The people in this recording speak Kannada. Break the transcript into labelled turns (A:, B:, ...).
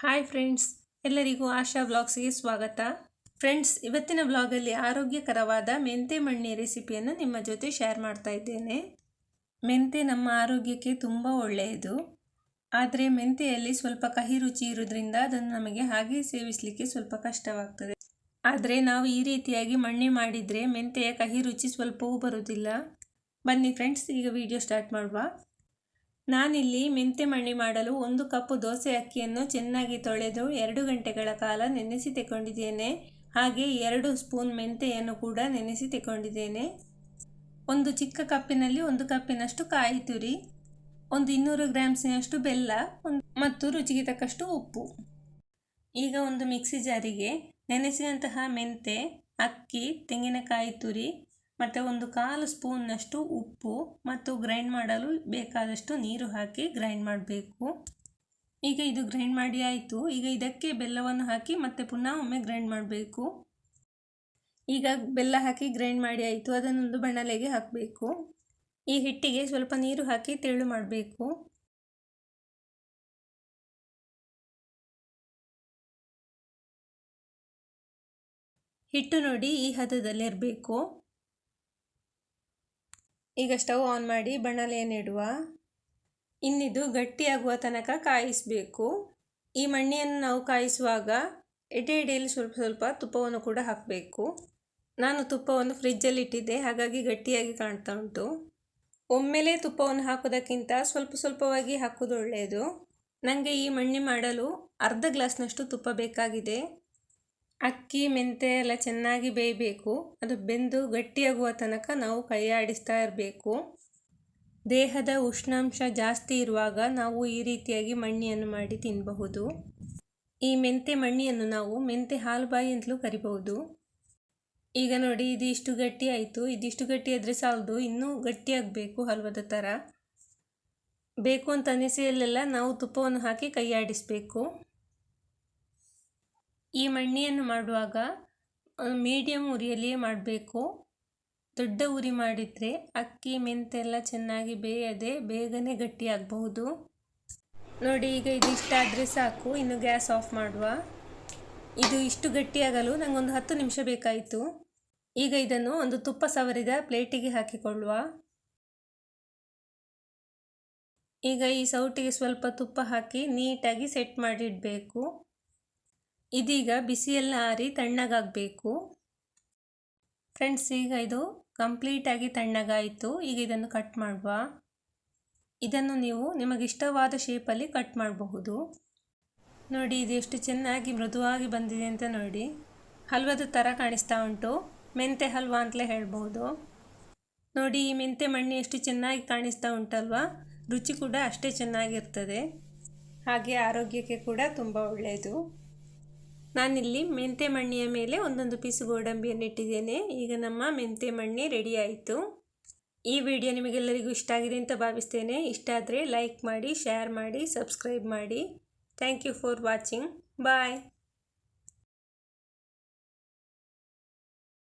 A: ಹಾಯ್ ಫ್ರೆಂಡ್ಸ್ ಎಲ್ಲರಿಗೂ ಆಶಾ ಬ್ಲಾಗ್ಸ್ಗೆ ಸ್ವಾಗತ. ಫ್ರೆಂಡ್ಸ್ ಇವತ್ತಿನ ಬ್ಲಾಗಲ್ಲಿ ಆರೋಗ್ಯಕರವಾದ ಮೆಂತೆ ಮಣ್ಣಿ ರೆಸಿಪಿಯನ್ನು ನಿಮ್ಮ ಜೊತೆ ಶೇರ್ ಮಾಡ್ತಾ ಇದ್ದೇನೆ. ಮೆಂತೆ ನಮ್ಮ ಆರೋಗ್ಯಕ್ಕೆ ತುಂಬ ಒಳ್ಳೆಯದು. ಆದರೆ ಮೆಂತೆಯಲ್ಲಿ ಸ್ವಲ್ಪ ಕಹಿ ರುಚಿ ಇರೋದ್ರಿಂದ ಅದನ್ನು ನಮಗೆ ಹಾಗೆ ಸೇವಿಸಲಿಕ್ಕೆ ಸ್ವಲ್ಪ ಕಷ್ಟವಾಗ್ತದೆ. ಆದರೆ ನಾವು ಈ ರೀತಿಯಾಗಿ ಮಣ್ಣಿ ಮಾಡಿದರೆ ಮೆಂತೆಯ ಕಹಿ ರುಚಿ ಸ್ವಲ್ಪವೂ ಬರುವುದಿಲ್ಲ. ಬನ್ನಿ ಫ್ರೆಂಡ್ಸ್ ಈಗ ವಿಡಿಯೋ ಸ್ಟಾರ್ಟ್ ಮಾಡುವ. ನಾನಿಲ್ಲಿ ಮೆಂತೆ ಮಣ್ಣಿ ಮಾಡಲು ಒಂದು ಕಪ್ಪು ದೋಸೆ ಅಕ್ಕಿಯನ್ನು ಚೆನ್ನಾಗಿ ತೊಳೆದು ಎರಡು ಗಂಟೆಗಳ ಕಾಲ ನೆನೆಸಿ ತೆಕೊಂಡಿದ್ದೇನೆ ಹಾಗೆ ಎರಡು ಸ್ಪೂನ್ ಮೆಂತೆಯನ್ನು ಕೂಡ ನೆನೆಸಿ ತೆಕೊಂಡಿದ್ದೇನೆ ಒಂದು ಚಿಕ್ಕ ಕಪ್ಪಿನಲ್ಲಿ ಒಂದು ಕಪ್ಪಿನಷ್ಟು ಕಾಯಿ ತುರಿ, ಒಂದು ಇನ್ನೂರು ಗ್ರಾಮ್ಸಿನಷ್ಟು ಬೆಲ್ಲ ಮತ್ತು ರುಚಿಗೆ ತಕ್ಕಷ್ಟು ಉಪ್ಪು. ಈಗ ಒಂದು ಮಿಕ್ಸಿ ಜಾರಿಗೆ ನೆನೆಸಿದಂತಹ ಮೆಂತೆ, ಅಕ್ಕಿ, ತೆಂಗಿನಕಾಯಿ ತುರಿ ಮತ್ತು ಒಂದು ಕಾಲು ಸ್ಪೂನ್ನಷ್ಟು ಉಪ್ಪು ಮತ್ತು ಗ್ರೈಂಡ್ ಮಾಡಲು ಬೇಕಾದಷ್ಟು ನೀರು ಹಾಕಿ ಗ್ರೈಂಡ್ ಮಾಡಬೇಕು. ಈಗ ಇದು ಗ್ರೈಂಡ್ ಮಾಡಿ ಆಯಿತು. ಈಗ ಇದಕ್ಕೆ ಬೆಲ್ಲವನ್ನು ಹಾಕಿ ಮತ್ತೆ ಪುನಃ ಒಮ್ಮೆ ಗ್ರೈಂಡ್ ಮಾಡಬೇಕು. ಈಗ ಬೆಲ್ಲ ಹಾಕಿ ಗ್ರೈಂಡ್ ಮಾಡಿ ಆಯಿತು. ಅದನ್ನೊಂದು ಬಣಲೆಗೆ ಹಾಕಬೇಕು. ಈ ಹಿಟ್ಟಿಗೆ ಸ್ವಲ್ಪ ನೀರು ಹಾಕಿ ತೆಳು ಮಾಡಬೇಕು. ಹಿಟ್ಟು ನೋಡಿ ಈ ಹದದಲ್ಲಿ ಇರಬೇಕು ಈಗ ಸ್ಟವ್ ಆನ್ ಮಾಡಿ ಬಣಲೆಯನ್ನಿಡುವ ಇನ್ನಿದು ಗಟ್ಟಿಯಾಗುವ ತನಕ ಕಾಯಿಸಬೇಕು. ಈ ಮಣ್ಣಿಯನ್ನು ನಾವು ಕಾಯಿಸುವಾಗ ಎಡೆ ಎಡೆಯಲ್ಲಿ ಸ್ವಲ್ಪ ಸ್ವಲ್ಪ ತುಪ್ಪವನ್ನು ಕೂಡ ಹಾಕಬೇಕು. ನಾನು ತುಪ್ಪವನ್ನು ಫ್ರಿಜ್ಜಲ್ಲಿ ಇಟ್ಟಿದ್ದೆ, ಹಾಗಾಗಿ ಗಟ್ಟಿಯಾಗಿ ಕಾಣ್ತಾ ಉಂಟು. ಒಮ್ಮೆಲೇ ತುಪ್ಪವನ್ನು ಹಾಕೋದಕ್ಕಿಂತ ಸ್ವಲ್ಪ ಸ್ವಲ್ಪವಾಗಿ ಹಾಕೋದು ಒಳ್ಳೆಯದು. ನನಗೆ ಈ ಮಣ್ಣಿ ಮಾಡಲು ಅರ್ಧ ಗ್ಲಾಸ್ನಷ್ಟು ತುಪ್ಪ ಬೇಕಾಗಿದೆ. ಅಕ್ಕಿ, ಮೆಂತೆ ಎಲ್ಲ ಚೆನ್ನಾಗಿ ಬೇಯಬೇಕು. ಅದು ಬೆಂದು ಗಟ್ಟಿಯಾಗುವ ತನಕ ನಾವು ಕೈಯಾಡಿಸ್ತಾ ಇರಬೇಕು. ದೇಹದ ಉಷ್ಣಾಂಶ ಜಾಸ್ತಿ ಇರುವಾಗ ನಾವು ಈ ರೀತಿಯಾಗಿ ಮಣ್ಣಿಯನ್ನು ಮಾಡಿ ತಿನ್ನಬಹುದು ಈ ಮೆಂತೆ ಮಣ್ಣಿಯನ್ನು ನಾವು ಮೆಂತೆ ಹಾಲುಬಾಯಿ ಅಂತಲೂ ಕರಿಬಹುದು. ಈಗ ನೋಡಿ, ಇದಿಷ್ಟು ಗಟ್ಟಿ ಆಯಿತು. ಇದಿಷ್ಟು ಗಟ್ಟಿ ಆದರೆ ಸಾಲದು. ಇನ್ನೂ ಗಟ್ಟಿಯಾಗಬೇಕು ಹಲ್ವದ ಥರ ಬೇಕು ಅಂತ ಅನಿಸಿಯಲ್ಲೆಲ್ಲ ನಾವು ತುಪ್ಪವನ್ನು ಹಾಕಿ ಕೈ ಆಡಿಸಬೇಕು ಈ ಮಣ್ಣಿಯನ್ನು ಮಾಡುವಾಗ ಮೀಡಿಯಮ್ ಉರಿಯಲ್ಲಿಯೇ ಮಾಡಬೇಕು. ದೊಡ್ಡ ಉರಿ ಮಾಡಿದರೆ ಅಕ್ಕಿ, ಮೆಂತೆ ಎಲ್ಲ ಚೆನ್ನಾಗಿ ಬೇಯದೆ ಬೇಗನೆ ಗಟ್ಟಿಯಾಗಬಹುದು. ನೋಡಿ, ಈಗ ಇದು ಇಷ್ಟ ಆದರೆ ಸಾಕು. ಇನ್ನು ಗ್ಯಾಸ್ ಆಫ್ ಮಾಡುವ. ಇದು ಇಷ್ಟು ಗಟ್ಟಿಯಾಗಲು ನನಗೊಂದು ಹತ್ತು ನಿಮಿಷ ಬೇಕಾಯಿತು. ಈಗ ಇದನ್ನು ಒಂದು ತುಪ್ಪ ಸವರಿದ ಪ್ಲೇಟಿಗೆ ಹಾಕಿಕೊಳ್ಳುವ. ಈಗ ಈ ಸೌಟಿಗೆ ಸ್ವಲ್ಪ ತುಪ್ಪ ಹಾಕಿ ನೀಟಾಗಿ ಸೆಟ್ ಮಾಡಿಡಬೇಕು. ಇದೀಗ ಬಿಸಿಯೆಲ್ಲ ಆರಿ ತಣ್ಣಗಾಗಬೇಕು. ಫ್ರೆಂಡ್ಸ್, ಈಗ ಇದು ಕಂಪ್ಲೀಟಾಗಿ ತಣ್ಣಗಾಯಿತು. ಈಗ ಇದನ್ನು ಕಟ್ ಮಾಡುವ. ಇದನ್ನು ನೀವು ನಿಮಗಿಷ್ಟವಾದ ಶೇಪಲ್ಲಿ ಕಟ್ ಮಾಡಬಹುದು. ನೋಡಿ, ಇದು ಎಷ್ಟು ಚೆನ್ನಾಗಿ ಮೃದುವಾಗಿ ಬಂದಿದೆ ಅಂತ ನೋಡಿ. ಹಲ್ವದ ಥರ ಕಾಣಿಸ್ತಾ ಉಂಟು. ಮೆಂತೆ ಹಲ್ವ ಅಂತಲೇ ಹೇಳ್ಬೋದು. ನೋಡಿ, ಈ ಮೆಂತೆ ಮಣ್ಣಿ ಎಷ್ಟು ಚೆನ್ನಾಗಿ ಕಾಣಿಸ್ತಾ ಉಂಟಲ್ವಾ. ರುಚಿ ಕೂಡ ಅಷ್ಟೇ ಚೆನ್ನಾಗಿರ್ತದೆ. ಹಾಗೆ ಆರೋಗ್ಯಕ್ಕೆ ಕೂಡ ತುಂಬ ಒಳ್ಳೆಯದು. ನಾನಿಲ್ಲಿ ಮೆಂತೆ ಮಣ್ಣಿಯ ಮೇಲೆ ಒಂದೊಂದು ಪೀಸು ಗೋಡಂಬಿಯನ್ನು ಇಟ್ಟಿದ್ದೇನೆ. ಈಗ ನಮ್ಮ ಮೆಂತೆ ಮಣ್ಣಿ ರೆಡಿ ಆಯಿತು. ಈ ವಿಡಿಯೋ ನಿಮಗೆಲ್ಲರಿಗೂ ಇಷ್ಟ ಆಗಿದೆ ಅಂತ ಭಾವಿಸ್ತೇನೆ. ಇಷ್ಟ ಆದರೆ ಲೈಕ್ ಮಾಡಿ ಶೇರ್ ಮಾಡಿ ಸಬ್ಸ್ಕ್ರೈಬ್ ಮಾಡಿ. Thank you for watching bye